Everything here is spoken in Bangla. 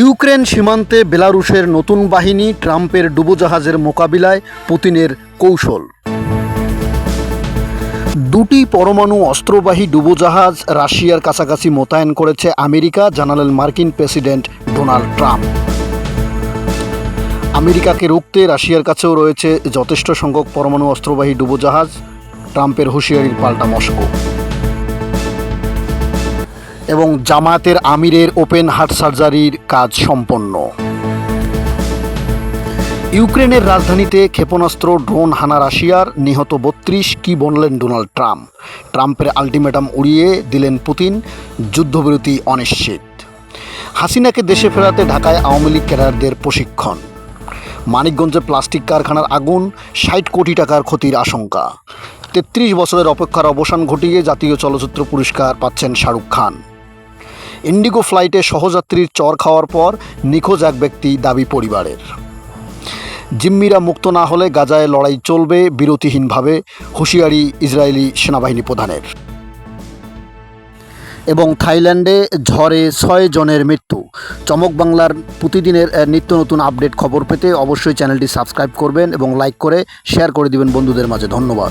ইউক্রেন সীমান্তে বেলারুশের নতুন বাহিনী ট্রাম্পের ডুবোজাহাজের মোকাবিলায় পুতিনের কৌশল। দুটি পরমাণু অস্ত্রবাহী ডুবোজাহাজ রাশিয়ার কাছাকাছি মোতায়েন করেছে আমেরিকা, জানালেন মার্কিন প্রেসিডেন্ট ডোনাল্ড ট্রাম্প। আমেরিকাকে রুখতে রাশিয়ার কাছেও রয়েছে যথেষ্ট সংখ্যক পরমাণু অস্ত্রবাহী ডুবোজাহাজ, ট্রাম্পের হুঁশিয়ারির পাল্টা মস্কো এবং জামায়াতের আমিরের ওপেন হার্ট সার্জারির কাজ সম্পন্ন। ইউক্রেনের রাজধানীতে ক্ষেপণাস্ত্র, ড্রোন হানা রাশিয়ার, নিহত বত্রিশ, কি বললেন ডোনাল্ড ট্রাম্প? ট্রাম্পের আলটিমেটাম উড়িয়ে দিলেন পুতিন, যুদ্ধবিরতি অনিশ্চিত। হাসিনাকে দেশে ফেরাতে ঢাকায় আওয়ামী লীগ ক্যাডারদের প্রশিক্ষণ। মানিকগঞ্জে প্লাস্টিক কারখানার আগুন, ষাট কোটি টাকার ক্ষতির আশঙ্কা। তেত্রিশ বছরের অপেক্ষার অবসান ঘটিয়ে জাতীয় চলচ্চিত্র পুরস্কার পাচ্ছেন শাহরুখ খান। ইন্ডিগো ফ্লাইটে সহযাত্রীর চর খাওয়ার পর নিখোঁজ এক ব্যক্তি দাবি পরিবারের। জিম্মিরা মুক্ত না হলে গাজায় লড়াই চলবে বিরতিহীনভাবে, হুঁশিয়ারি ইসরায়েলি সেনাবাহিনী প্রধানের। এবং থাইল্যান্ডে ঝড়ে ছয় জনের মৃত্যু। চমক বাংলার প্রতিদিনের নিত্য নতুন আপডেট খবর পেতে অবশ্যই চ্যানেলটি সাবস্ক্রাইব করবেন এবং লাইক করে শেয়ার করে দিবেন বন্ধুদের মাঝে। ধন্যবাদ।